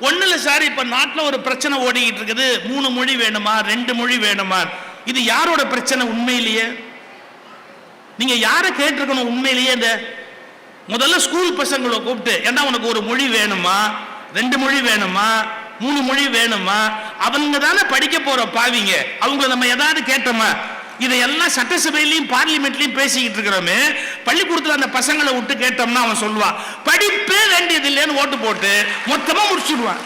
ஒண்ணு சார் இப்ப நாட்டுல ஒரு பிரச்சனை ஓடிக்கிட்டு இருக்குது. மூணு மொழி வேணுமா? ரெண்டு மொழி வேணுமா? இது யாரோட பிரச்சனை உண்மையிலேயே? நீங்க யாரை கேட்டிருக்கணும் உண்மையிலேயே இந்த? முதல்ல ஸ்கூல் பசங்களை கூப்பிட்டு ஏன்னா உனக்கு ஒரு மொழி வேணுமா? ரெண்டு மொழி வேணுமா? மூணு மொழி வேணுமா? அவங்க தானே படிக்க போற பாவிங்க. அவங்கள நம்ம ஏதாவது கேட்டோமா? இதையெல்லாம் சட்டசபையிலையும் பார்லிமெண்ட்லையும் பேசிக்கிட்டு இருக்கிறோமே. பள்ளிக்கூடத்துல அந்த பசங்களை விட்டு கேட்டோம்னா அவன் சொல்லுவான் படிப்பே வேண்டியது இல்லைன்னு ஓட்டு போட்டு மொத்தமா முடிச்சுடுவான்.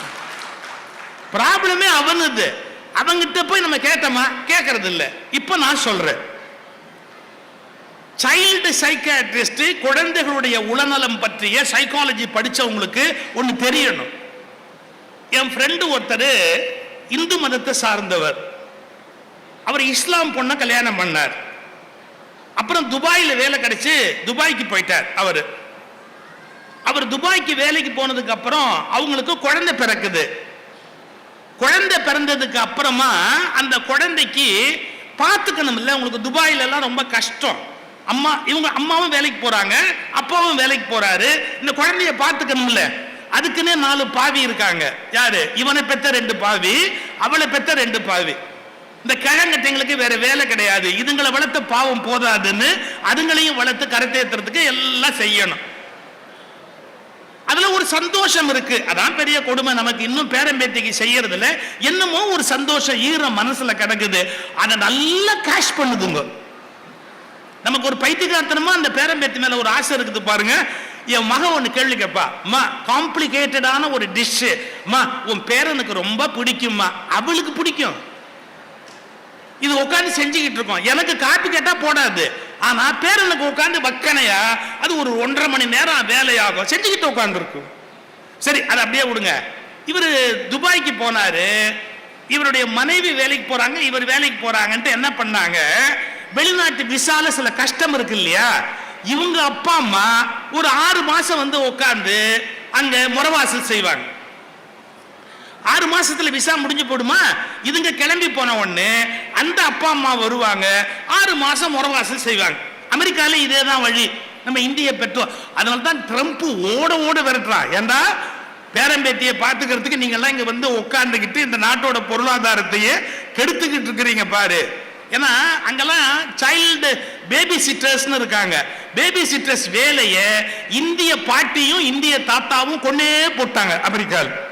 ப்ராப்ளமே அவனுது. அவங்கிட்ட போய் நம்ம கேட்டோமா? கேட்கறது இல்லை இப்போ நான் சொல்றேன். சைல்டு சைக்காட்ரிஸ்ட் குழந்தைகளுடைய உளநலம் பற்றிய சைக்காலஜி படிச்சவங்களுக்கு ஒன்று தெரியணும். என் ஃப்ரெண்டு ஒருத்தர் இந்து மதத்தை சார்ந்தவர். அவர் இஸ்லாம் பொண்ணை கல்யாணம் பண்ணார். அப்புறம் துபாயில் வேலை கிடைச்சி துபாய்க்கு போயிட்டார் அவர். அவர் துபாய்க்கு வேலைக்கு போனதுக்கு அப்புறம் அவங்களுக்கு குழந்தை பிறக்குது. குழந்தை பிறந்ததுக்கு அப்புறமா அந்த குழந்தைக்கு பார்த்துக்கணும் இல்லை உங்களுக்கு துபாயில எல்லாம் ரொம்ப கஷ்டம். அம்மா இவங்க அம்மாவும் வேலைக்கு போறாங்க அப்பாவும் வேலைக்கு போறாரு இந்த குழந்தைய பார்த்துக்கணும்ல. அதுக்குன்னே நாலு பாவி இருக்காங்க. யாரு? இவனை பெத்த ரெண்டு பாவி அவளை பெத்த ரெண்டு பாவி. இந்த கிழங்கட்டைங்களுக்கு வேற வேலை கிடையாது. இதுங்களை வளர்த்த பாவம் போதாதுன்னு அதுங்களையும் வளர்த்து கரைத்தேத்துறதுக்கு எல்லாம் செய்யணும். அதுல ஒரு சந்தோஷம் இருக்கு. அதான் பெரிய கொடுமை. நமக்கு இன்னும் பேரம்பேத்திக்கு செய்யறதுல என்னமோ ஒரு சந்தோஷம் ஈரம் மனசுல கிடக்குது. அதை நல்லா கேஷ் பண்ணுதுங்க. நமக்கு ஒரு பைத்தியகார்த்தனமா அந்த பேரம்பேத்தி மேல ஒரு ஆசை இருக்குது பாருங்க. என் மகன் ஒன்று கேள்வி கேட்பா அம்மா காம்ப்ளிகேட்டடான ஒரு டிஷ்ஷு அம்மா உன் பேரனுக்கு ரொம்ப பிடிக்கும்மா. அவளுக்கு பிடிக்கும். இது உட்காந்து செஞ்சுக்கிட்டு இருக்கோம். எனக்கு காப்பி கேட்டா போடாது. ஆனா பேரனுக்கு உட்காந்து வக்கனையா? அது ஒரு ஒன்றரை மணி நேரம் வேலையாகும். செஞ்சுக்கிட்டு உட்காந்துருக்கும் சரி அதை அப்படியே விடுங்க. இவர் துபாய்க்கு போனாரு. இவருடைய மனைவி வேலைக்கு போறாங்க இவர் வேலைக்கு போறாங்கன்ட்டு என்ன பண்ணாங்க? வெளிநாட்டு விசால சில கஷ்டம் இருக்கு இல்லையா? இவங்க அப்பா அம்மா ஒரு ஆறு மாசம் வந்து உட்காந்து அங்க முறவாசல் செய்வாங்க. ஆறு மாசத்துல விசா முடிஞ்சு போடுமா? இதுங்க கிளம்பி போன உடனே அந்த அப்பா அம்மா வருவாங்க. ஆறு மாசம் முறவாசல் செய்வாங்க. அமெரிக்கால இதே தான் வழி. நம்ம இந்திய பெற்றோர். அதனால தான் ட்ரம்ப் ஓட ஓட விரட்டுறா. ஏண்டா? பேரம்பேத்தியை பார்த்துக்கிறதுக்கு நீங்க எல்லாம் இங்க வந்து உட்கார்ந்துக்கிட்டு இந்த நாட்டோட பொருளாதாரத்தையே கெடுத்துக்கிட்டு இருக்கிறீங்க பாரு. ஏன்னா அங்கெல்லாம் சைல்டு பேபி சிட்டர்ஸ்னு இருக்காங்க. பேபி சிட்டர்ஸ் வேலையை இந்திய பாட்டியும் இந்திய தாத்தாவும் கொண்டே போட்டாங்க அமெரிக்காவில்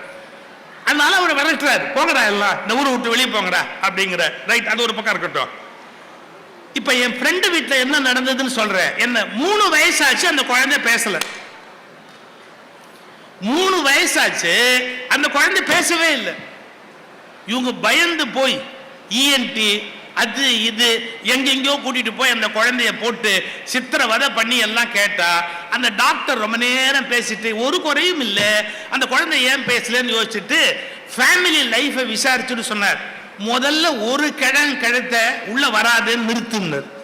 அதனால அவரை விரட்டுறாரு. போங்கடா எல்லாம் இந்த ஊரை விட்டு வெளியே போங்கடா அப்படிங்கிற. ரைட் அது ஒரு பக்கம் இருக்கட்டும். இப்ப என் ஃப்ரெண்டு வீட்டில் என்ன நடந்ததுன்னு சொல்றேன். என்ன மூணு வயசாச்சு அந்த குழந்தை பேசல. மூணு வயசாச்சு அந்த குழந்தை பேசவே இல்லை. இவங்க பயந்து போய் இஎன்டி அது இது. எங்கெங்கயோ கூட்டிட்டு போய் அந்த குழந்தைய போட்டு சித்திரவதை பண்ணி எல்லாம் கேட்டா அந்த டாக்டர் ரொம்ப நேரம் பேசிட்டு ஒரு குறையும் இல்லை. அந்த குழந்தை ஏன் பேசலன்னு யோசிச்சுட்டு ஃபேமிலி லைஃபை விசாரிச்சுட்டு சொன்னார். முதல்ல ஒரு கிழங் கிழத்த உள்ள வராதுன்னு நிறுத்தினர்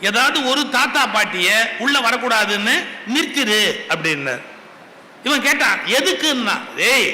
ஏதாவது ஒரு தாத்தா பாட்டிய உள்ள வரக்கூடாதுன்னு நிறுத்திடு அப்படின்னார். இவன் கேட்டான் எதுக்குன்னா? ஏய்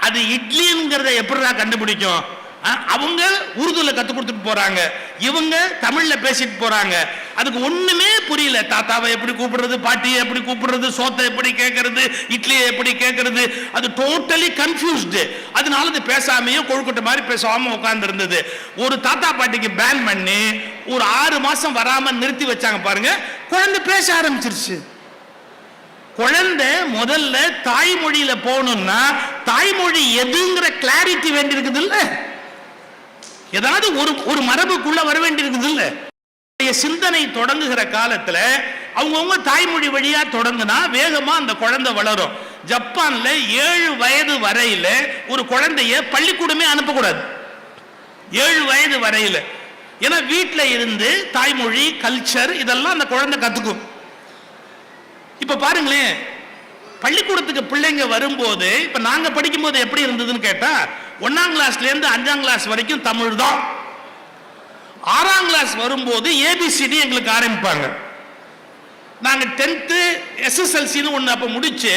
அது இட்லிங்கிறத எப்படிடா கண்டுபிடிக்கும்? அவங்க உருதுல கத்து கொடுத்துட்டு போறாங்க. இவங்க தமிழ்ல பேசிட்டு போறாங்க. அதுக்கு ஒண்ணுமே புரியல. தாத்தாவை எப்படி கூப்பிடுறது பாட்டியை எப்படி கூப்பிடுறது சோத்தை எப்படி கேட்கறது இட்லியை எப்படி கேட்கறது அது டோட்டலி கன்ஃபியூஸ்டு அதனால அது பேசாமையே கொழுக்கட்டை மாதிரி பேசாம உட்கார்ந்து இருந்தது ஒரு தாத்தா பாட்டிக்கு பேன் பண்ணி ஒரு ஆறு மாசம் வராம நிறுத்தி வச்சாங்க பாருங்க. குழந்தை பேச ஆரம்பிச்சிருச்சு. குழந்தை முதல்ல தாய்மொழியில போகணும்னா தாய்மொழி எதுங்கிற கிளாரிட்டி வேண்டி இருக்குது ஏதாவது ஒரு ஒரு மரபுக்குள்ள வர வேண்டி இருக்குது இல்ல சிந்தனை தொடங்குகிற காலத்துல அவங்கவுங்க தாய்மொழி வழியா தொடங்குனா வேகமா அந்த குழந்தை வளரும். ஜப்பான்ல ஏழு வயது வரையில ஒரு குழந்தைய பள்ளிக்கூடமே அனுப்பக்கூடாது. ஏழு வயது வரையில. ஏன்னா வீட்டில் இருந்து தாய்மொழி கல்ச்சர் இதெல்லாம் அந்த குழந்தை கத்துக்கும். இப்ப பாருங்களேன் பள்ளிக்கூடத்துக்கு பிள்ளைங்க வரும்போது இப்ப நாங்க படிக்கும்போது எப்படி இருந்ததுன்னு கேட்டா ஒன்னாம் கிளாஸ்ல இருந்து அஞ்சாம் கிளாஸ் வரைக்கும் தமிழ் தான். ஆறாம் கிளாஸ் வரும்போது ஏபிசிடி எங்களுக்கு ஆரம்பிப்பாங்க. நாங்க டென்த்து எஸ்எஸ்எல்சின்னு ஒன்று அப்போ முடிச்சு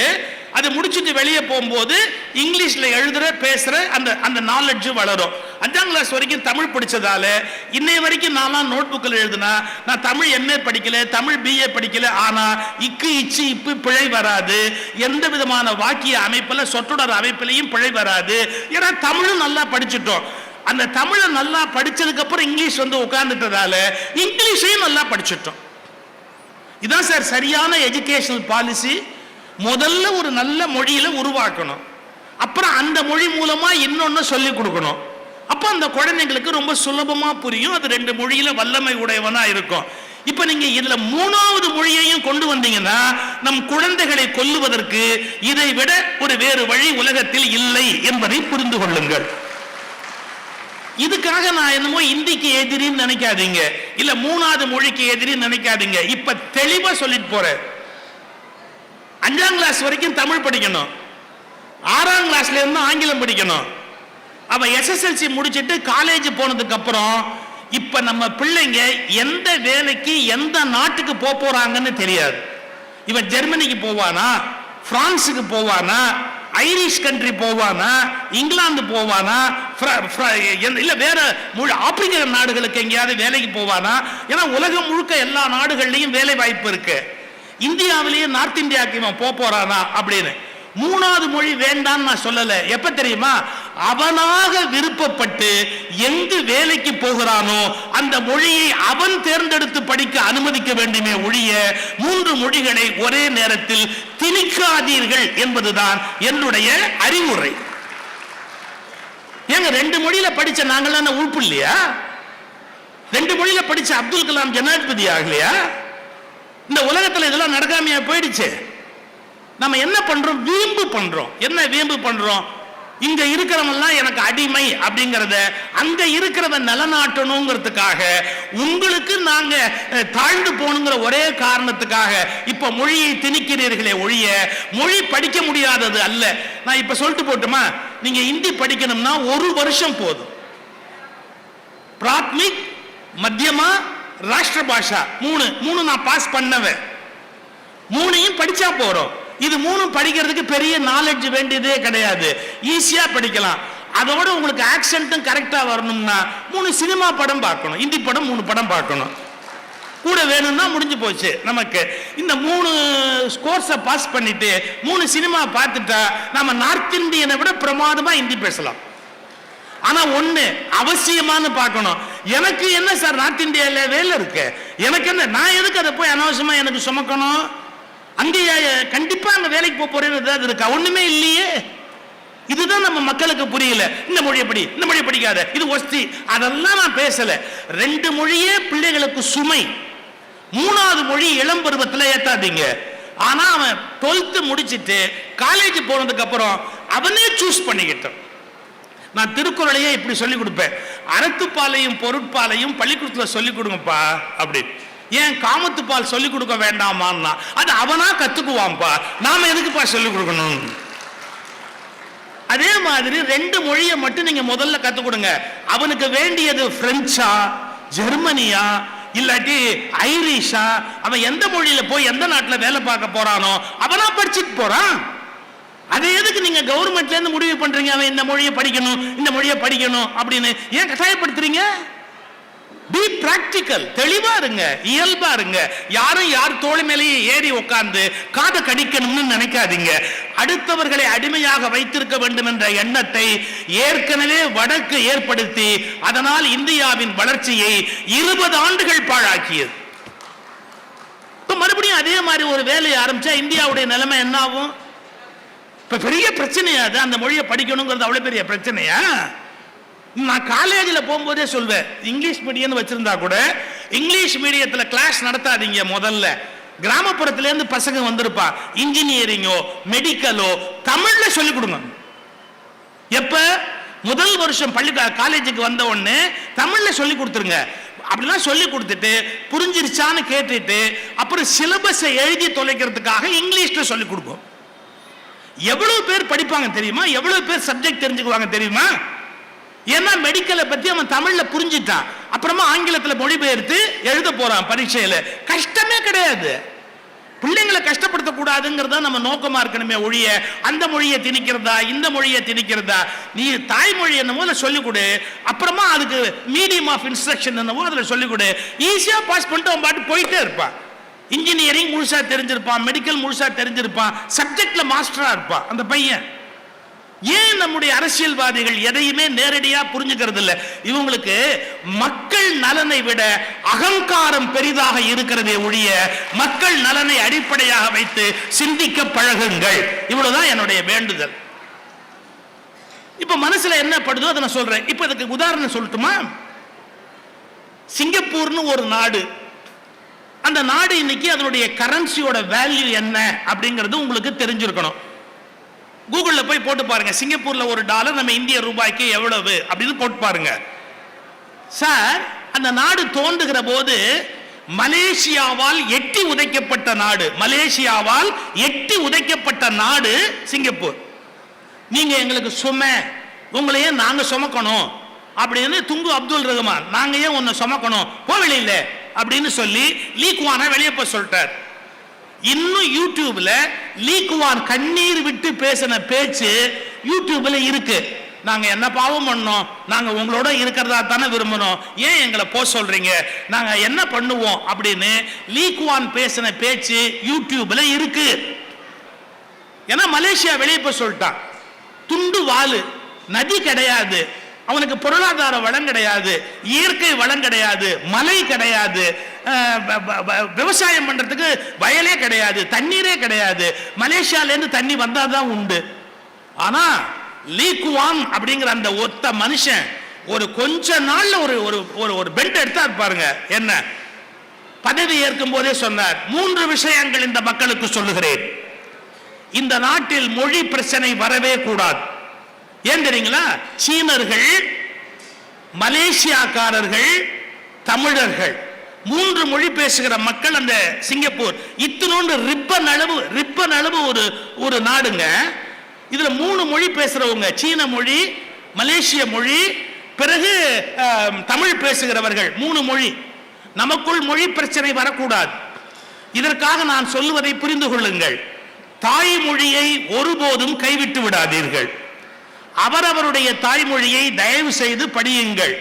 அது முடிச்சுட்டு வெளியே போகும்போது இங்கிலீஷில் எழுதுற பேசுகிற அந்த அந்த நாலெட்ஜு வளரும். அஞ்சாம் கிளாஸ் வரைக்கும் தமிழ் படிச்சதால இன்னை வரைக்கும் நான்லாம் நோட் புக்கில் எழுதுனா நான் தமிழ் எம்ஏ படிக்கல தமிழ் பிஏ படிக்கல ஆனால் இக்கு இச்சு இப்பு பிழை வராது. எந்த விதமான வாக்கிய அமைப்பில் சொற்றொடர் அமைப்பிலையும் பிழை வராது. ஏன்னா தமிழும் நல்லா படிச்சுட்டோம். அந்த தமிழை நல்லா படித்ததுக்கு அப்புறம் இங்கிலீஷ் வந்து உட்கார்ந்துட்டதால இங்கிலீஷையும் நல்லா படிச்சுட்டோம். இதான் சார் சரியான எஜுகேஷனல் பாலிசி முதல்ல ஒரு நல்ல மொழியில உருவாக்கணும். அப்புறம் அந்த மொழி மூலமா இன்னொன்னு சொல்லி கொடுக்கணும். அப்ப அந்த குழந்தைங்களுக்கு ரொம்ப சுலபமா புரியும். அது ரெண்டு மொழியில வல்லமை உடையவனா இருக்கும். இப்ப நீங்க இதுல மூணாவது மொழியையும் கொண்டு வந்தீங்கன்னா நம் குழந்தைகளை கொல்லுவதற்கு இதை விட ஒரு வேறு வழி உலகத்தில் இல்லை என்பதை புரிந்து கொள்ளுங்கள். இதுக்காக நான் என்னமோ இந்திக்கு எதிரின்னு நினைக்காதீங்க. இல்ல மூணாவது மொழிக்கு எதிரின்னு நினைக்காதீங்க. இப்ப தெளிவா சொல்லிட்டு போறேன். அஞ்சாம் கிளாஸ் வரைக்கும் தமிழ் படிக்கணும். ஆறாம் கிளாஸ்ல இருந்து ஆங்கிலம் படிக்கணும். அவன் எஸ்எஸ்எல்சி முடிச்சிட்டு காலேஜ் போனதுக்கு அப்புறம் இப்ப நம்ம பிள்ளைங்க எந்த வேலைக்கு எந்த நாட்டுக்கு போக போறாங்கன்னு தெரியாது. இவன் ஜெர்மனிக்கு போவானா பிரான்ஸுக்கு போவானா ஐரிஷ் கண்ட்ரி போவானா இங்கிலாந்து போவானா ஃப்ர- இல்ல வேற முழு ஆப்பிரிக்க நாடுகளுக்கு எங்கேயாவது வேலைக்கு போவானா? ஏன்னா உலகம் முழுக்க எல்லா நாடுகள்லையும் வேலை வாய்ப்பு இருக்கு. இந்தியாவிலேயே நார்த் இந்தியாவுக்கு இவன் போக போறானா அப்படின்னு. மூணாவது மொழி வேண்டாம்னு நான் சொல்லல. எப்ப தெரியுமா? அவனாக விருப்பப்பட்டு எங்கு வேலைக்கு போகிறானோ அந்த மொழியை அவன் தேர்ந்தெடுத்து படிக்க அனுமதிக்க வேண்டுமே ஒழிய மூன்று மொழிகளை ஒரே நேரத்தில் திணிக்காதீர்கள் என்பதுதான் என்னுடைய அறிவுரை. ஏங்க ரெண்டு மொழியில படிச்ச நாங்களாம் உறுப்பு இல்லையா? ரெண்டு மொழியில படிச்ச அப்துல் கலாம் ஜனாதிபதி ஆகலையா? இந்த உலகத்தில் இதெல்லாம் நடக்காமையா போயிடுச்சு. நம்ம என்ன பண்றோம்? வீம்பு பண்றோம். என்ன வீம்பு பண்றோம்? இங்க இருக்கிறவன்லாம் எனக்கு அடிமை அப்படிங்கறத அங்க இருக்கிறவன் நிலநாட்டணுங்கிறதுக்காக உங்களுக்கு நாங்க தாழ்ந்து போகணுங்கிற ஒரே காரணத்துக்காக இப்ப மொழியை திணிக்கிறீர்களே ஒழிய மொழி படிக்க முடியாதது அல்ல. நான் இப்ப சொல்லிட்டு போட்டுமா? நீங்க ஹிந்தி படிக்கணும்னா ஒரு வருஷம் போதும். பிராத்மிக் மத்தியமா ராஷ்டிர பாஷா மூணு மூணு நான் பாஸ் பண்ணவன். மூணையும் படிச்சா போறோம். இது மூணும் படிக்கிறதுக்கு பெரிய நாலேஜ் வேண்டியதே கிடையாது. ஈஸியா படிக்கலாம். அதோட உங்களுக்கு ஆக்சென்ட்டும் கரெக்டா வரணும்னா மூணு சினிமா படம் பார்க்கணும். இந்தி படம் மூணு படம் பார்க்கணும். கூட வேணும்னா முடிஞ்சு போச்சு நமக்கு. இந்த மூணு கோர்ஸை பாஸ் பண்ணிட்டு மூணு சினிமா பார்த்துட்டா நம்ம நார்த் இந்தியனை விட பிரமாதமாக ஹிந்தி பேசலாம். ஆனால் ஒன்று அவசியமானு பார்க்கணும். எனக்கு என்ன சார் நார்த் இந்தியாவில் வேலை இருக்கு? எனக்கு என்ன நான் எதுக்கு அதை போய் அனாவசியமாக எனக்கு சுமக்கணும்? அங்கே கண்டிப்பாக அங்கே வேலைக்கு போக போறேன்னு ஏதாவது இருக்கா? ஒன்றுமே இல்லையே. இதுதான் நம்ம மக்களுக்கு புரியல. இந்த மொழியை படி இந்த மொழியை படிக்காத. இது ஒஸ்தி. அதெல்லாம் நான் பேசல. ரெண்டு மொழியே பிள்ளைகளுக்கு சுமை. மூணாவது மொழி இளம் பருவத்தில் ஏத்தாதீங்க. ஆனா அவன் 12th முடிச்சிட்டு காலேஜ் போனதுக்கு அப்புறம் அவனே சூஸ் பண்ணிக்கிட்டான். நான் திருக்குறளையே இப்படி சொல்லிக் கொடுப்பேன். அறத்துப்பாலையும் பொருட்பாலையும் பள்ளிக்கூடத்தில் சொல்லிக் கொடுங்கப்பா அப்படி. ஏன் காமத்துப்பால் சொல்லிக் கொடுக்க வேண்டாமான்னா அது அவனா கத்துக்குவான்ப்பா. நாம எதுக்குப்பா சொல்லிக் கொடுக்கணும்? அதே மாதிரி ரெண்டு மொழியை மட்டும் நீங்க முதல்ல கத்துக் கொடுங்க. அவனுக்கு வேண்டியது பிரெஞ்சா ஜெர்மனியா இல்லாட்டி ஐரிஷா அவன் எந்த மொழியில போய் எந்த நாட்டில் வேலை பார்க்க போறானோ அவனா படிச்சுட்டு போறான். அதை எதுக்கு நீங்க கவர்மெண்ட்ல இருந்து முடிவு பண்றீங்க? அவன் இந்த மொழியை படிக்கணும் இந்த மொழியை படிக்கணும் அப்படின்னு ஏன் கட்டாயப்படுத்துறீங்க? பி பிராக்டிக்கல் தெளிவா இருங்க இயல்பா இருங்க. யாரும் யார் தோழி மேலேயே ஏறி உட்கார்ந்து காதை கடிக்கணும்னு நினைக்காதீங்க. அடுத்தவர்களை அடிமையாக வைத்திருக்க வேண்டும் என்ற எண்ணத்தை ஏற்கனவே வடக்கு ஏற்படுத்தி அதனால் இந்தியாவின் வளர்ச்சியை இருபது ஆண்டுகள் பாழாக்கியது. மறுபடியும் அதே மாதிரி ஒரு வேலையை ஆரம்பிச்சா இந்தியாவுடைய நிலைமை என்ன ஆகும் இப்ப பெரிய பிரச்சனையா அது அந்த மொழியை படிக்கணுங்கிறது அவ்வளவு பெரிய பிரச்சனையா? நான் காலேஜில் போகும்போதே சொல்வேன் இங்கிலீஷ் மீடியம்னு வச்சிருந்தா கூட இங்கிலீஷ் மீடியத்தில் கிளாஸ் நடத்தாதீங்க முதல்ல. கிராமப்புறத்துலேருந்து பசங்க வந்திருப்பா. இன்ஜினியரிங்கோ மெடிக்கலோ தமிழ்ல சொல்லிக் கொடுங்க. எப்ப? முதல் வருஷம் பள்ளி காலேஜுக்கு வந்த உடனே தமிழ்ல சொல்லி கொடுத்துருங்க. அப்படிலாம் சொல்லி கொடுத்துட்டு புரிஞ்சிருச்சான்னு கேட்டுட்டு அப்புறம் சிலபஸை எழுதி தொலைக்கிறதுக்காக இங்கிலீஷ்ல சொல்லி கொடுப்போம். எவ்வளவு பேர் படிப்பாங்க தெரியுமா? எவ்வளவு பேர் சப்ஜெக்ட் தெரிஞ்சுக்குவாங்க தெரியுமா? ஏன்னா மெடிக்கலை பத்தி அவன் தமிழ்ல பிள்ளைங்களை கஷ்டப்படுத்தக்கூடாதுங்கிறதா நம்ம நோக்கமா இருக்கணுமே ஒழிய அந்த மொழியை திணிக்கிறதா இந்த மொழியை திணிக்கிறதா? நீ தாய்மொழி என்னமோ அதை சொல்லிக் கொடு அப்புறமா அதுக்கு மீடியம் ஆஃப் இன்ஸ்ட்ரக்ஷன் என்னவோ அதில் சொல்லிக் கொடு ஈஸியா பாஸ் பண்ணிட்டு அவன் பாட்டு போயிட்டே இருப்பான். இன்ஜினியரிங் முழுசா தெரிஞ்சிருப்பான் மெடிக்கல் முழுசா தெரிஞ்சிருப்பான் சப்ஜெக்ட்ல மாஸ்டரா இருப்பான் அந்த பையன். ஏன் நம்முடைய அரசியல்வாதிகள் எதையுமே நேரடியா புரிஞ்சுக்கிறது இல்ல? இவங்களுக்கு மக்கள் நலனை விட அகங்காரம் பெரிதாக இருக்கிறதே ஒழிய மக்கள் நலனை அடிப்படையாக வைத்து சிந்திக்க பழகுங்கள். இவ்வளவுதான் என்னுடைய வேண்டுதல். இப்ப மனசுல என்ன படுதோ அதை நான் சொல்றேன். இப்ப இதுக்கு உதாரணம் சொல்லட்டுமா? சிங்கப்பூர்னு ஒரு நாடு அந்த நாடு இன்னைக்கு அதனுடைய கரன்சியோட வேல்யூ என்ன அப்படிங்கிறது உங்களுக்கு தெரிஞ்சிருக்கணும். கூகுளில் போய் போட்டு பாருங்க. சிங்கப்பூர்ல ஒரு டாலர் நம்ம இந்திய ரூபாய்க்கு எவ்வளவு அப்படின்னு போட்டு பாருங்க. சார் அந்த நாடு தோன்றுகிற போது மலேசியாவால் எட்டி உதைக்கப்பட்ட நாடு. மலேசியாவால் எட்டி உதைக்கப்பட்ட நாடு சிங்கப்பூர். நீங்க எங்களுக்கு சுமை உங்களையே நாங்க சுமக்கணும் அப்படின்னு துங்கு அப்துல் ரஹ்மான் நாங்க ஏன் உன்னை சுமக்கணும்? போ அப்படின்னு சொல்லி லீக்வான வெளியே போய் சொல்லிட்டார். இன்னும் யூடியூப்ல லீக்குவான் கண்ணீர் விட்டு பேசின பேச்சு யூடியூப்ல இருக்கு. நாங்க என்ன பாவம் பண்ணோம்? நாங்க உங்களோட இருக்கிறதா தானே விரும்பணும் ஏன் எங்களை போக சொல்றீங்க? நாங்க என்ன பண்ணுவோம்? அப்படின்னு லீக்குவான் பேசின பேச்சு யூடியூப்ல இருக்கு. ஏன்னா மலேசியா வெளியே போய் சொல்லிட்டான். துண்டு வாலு நதி கிடையாது. அவனுக்கு பொருளாதார வளம் கிடையாது இயற்கை வளம் கிடையாது மலை கிடையாது விவசாயம் பண்றதுக்கு வயலே கிடையாது தண்ணீரே கிடையாது. மலேசியாலேருந்து தண்ணி தண்ணி வந்தாதான் உண்டு. ஆனா லீக்குவான் அப்படிங்கிற அந்த ஒத்த மனுஷன் ஒரு கொஞ்ச நாள்ல ஒரு ஒரு ஒரு ஒரு பெண்ட் எடுத்தா பாருங்க. என்ன? பதவி ஏற்கும் போதே சொன்னார் மூன்று விஷயங்கள் இந்த மக்களுக்கு சொல்லுகிறேன். இந்த நாட்டில் மொழி பிரச்சனை வரவே கூடாது. ஏன் தெரியுங்களா? சீனர்கள் மலேசியாக்காரர்கள் தமிழர்கள். மூன்று மொழி பேசுகிற மக்கள் அந்த சிங்கப்பூர். இத்தினோண்டு ரிப்பன் அளவு ரிப்பன் அளவு ஒரு ஒரு நாடுங்க. இதுல மூணு மொழி பேசுறவங்க. சீன மொழி மலேசிய மொழி பிறகு தமிழ் பேசுகிறவர்கள். மூணு மொழி. நமக்குள் மொழி பிரச்சனை வரக்கூடாது. இதற்காக நான் சொல்லுவதை புரிந்து கொள்ளுங்கள். தாய்மொழியை ஒருபோதும் கைவிட்டு விடாதீர்கள். அவரவருடைய தாய்மொழியை தயவு செய்து படியுங்கள்.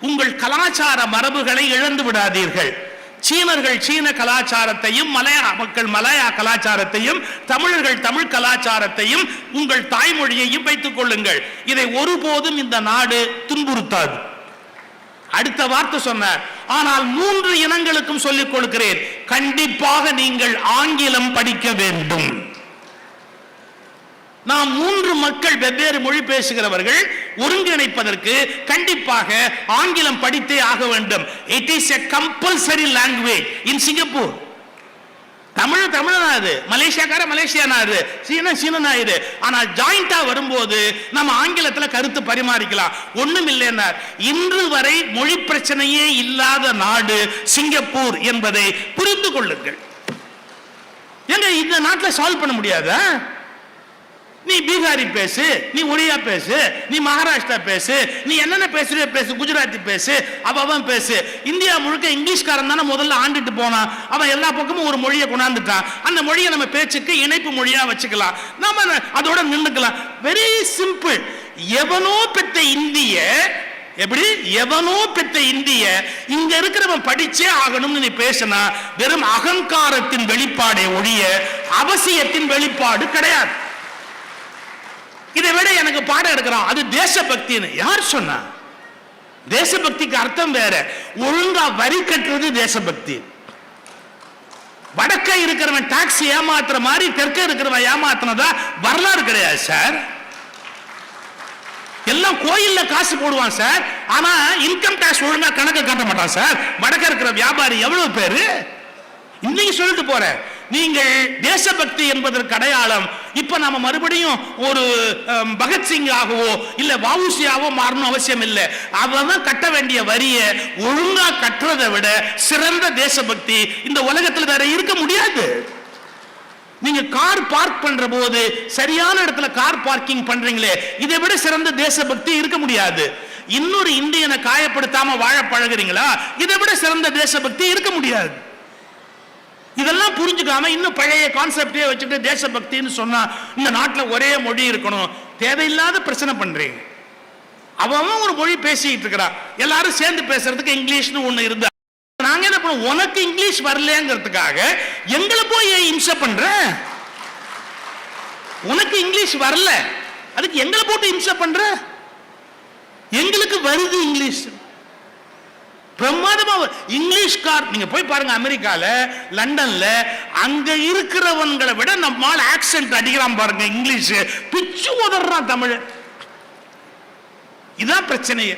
உங்கள் கலாச்சார மரபுகளை இழந்து விடாதீர்கள். சீனர்கள் சீன கலாச்சாரத்தையும் மலையா மக்கள் மலையா கலாச்சாரத்தையும் தமிழர்கள் தமிழ் கலாச்சாரத்தையும் உங்கள் தாய்மொழியையும் வைத்துக் கொள்ளுங்கள். இதை ஒருபோதும் இந்த நாடு துன்புறுத்தாது. அடுத்த வார்த்தை சொன்னார். ஆனால் மூன்று இனங்களுக்கும் சொல்லிக் கொடுக்கிறேன். கண்டிப்பாக நீங்கள் ஆங்கிலம் படிக்க வேண்டும். நாம் மூன்று மக்கள் வெவ்வேறு மொழி பேசுகிறவர்கள் ஒருங்கிணைப்பதற்கு கண்டிப்பாக ஆங்கிலம் படித்தே ஆக வேண்டும். It is a compulsory language in Singapore Tamil தமிழனா இது. மலேசியாக்கார மலேசியானா இது. சீன சீனனா இது. ஆனால் ஜாயிண்டா வரும்போது நம்ம ஆங்கிலத்துல கருத்து பரிமாறிக்கலாம். ஒண்ணும் இல்லைன்னா இன்று வரை மொழி பிரச்சனையே இல்லாத நாடு சிங்கப்பூர் என்பதை புரிந்து கொள்ளுங்கள். ஏங்க இந்த நாட்டில் சால்வ் பண்ண முடியாதா? நீ பீகாரி பேசு நீ ஒடியா பேசு நீ மகாராஷ்டிரா பேசு நீ என்னென்ன பேசுறியோ பேசு குஜராத்தி பேசு அவ அவன் பேசு. இந்தியா முழுக்க இங்கிலீஷ்காரன் தானே முதல்ல ஆண்டுட்டு போனான். அவன் எல்லா பக்கமும் ஒரு மொழியை கொண்டாந்துட்டான். அந்த மொழியை நம்ம பேச்சுக்கு இணைப்பு மொழியா வச்சுக்கலாம். நாம அதோட நின்றுக்கலாம். வெரி சிம்பிள் எவனோ பெத்த இந்திய எப்படி? எவனோ பெத்த இந்திய இங்க இருக்கிறவன் படிச்சே ஆகணும்னு நீ பேசினா வெறும் அகங்காரத்தின் வெளிப்பாடே ஒழிய அவசியத்தின் வெளிப்பாடு கிடையாது. இதை விட எனக்கு பாடம் எடுக்கிறான். அது தேசபக்தின்னு. யார் சொன்னா? தேசபக்திக்கு அர்த்தம் வேற. ஒழுங்கா வரி கட்டுறது தேசபக்தி. வடக்க இருக்கிறவன் டாக்ஸ் ஏமாத்துற மாதிரி தெற்க இருக்கிறவன் ஏமாத்தினதா? வரலாறு கிடையாது சார் எல்லாம் கோயில்ல காசு போடுவான் சார் ஆனா இன்கம் டாக்ஸ் ஒழுங்கா கணக்கு காட்ட மாட்டான் சார் வடக்க இருக்கிற வியாபாரி எவ்வளவு பேரு? இன்னைக்கு சொல்லிட்டு போறேன். நீங்கள் தேசபக்தி என்பதற்கு அடையாளம். இப்ப நாம மறுபடியும் ஒரு பகத்சிங் ஆகவோ இல்ல வவுசியாவோ மாறணும் அவசியம் இல்லை. அவன் கட்ட வேண்டிய வரிய ஒழுங்கா கட்டுறதை விட சிறந்த தேசபக்தி இந்த உலகத்துல வேற இருக்க முடியாது. நீங்க கார் பார்க் பண்ற போது சரியான இடத்துல கார் பார்க்கிங் பண்றீங்களே இதை விட சிறந்த தேசபக்தி இருக்க முடியாது. இன்னொரு இந்தியனை காயப்படுத்தாம வாழ பழகுறீங்களா இதை விட சிறந்த தேசபக்தி இருக்க முடியாது. இதெல்லாம் புரிஞ்சுக்காம இன்னும் பழைய கான்செப்டே வச்சுட்டு தேசபக்தின்னு சொன்னா இந்த நாட்டில் ஒரே மொழி இருக்கணும். தேவையில்லாத பிரச்சனை பண்றீங்க. அவன் அவன் ஒரு மொழி பேசிட்டு இருக்கிறான் எல்லாரும் சேர்ந்து பேசுறதுக்கு இங்கிலீஷ்னு ஒண்ணு இருந்தா நாங்க என்ன பண்ணுவோம் உனக்கு இங்கிலீஷ் வரலங்கிறதுக்காக எங்களை போய் ஏன் இம்சை பண்ற? உனக்கு இங்கிலீஷ் வரல. அதுக்கு எங்களை போட்டு இம்சை பண்ற? எங்களுக்கு வருது இங்கிலீஷ். பிரமாதமா இங்கிலீஷ்கார் நீங்க போய் பாருங்க அமெரிக்கால லண்டன்ல அங்க இருக்கிறவங்களை விட நம்மால் ஆக்சென்ட் அடிக்கிறான் பாருங்க இங்கிலீஷ். பிச்சு உதறான் தமிழ். இதான் பிரச்சனையே.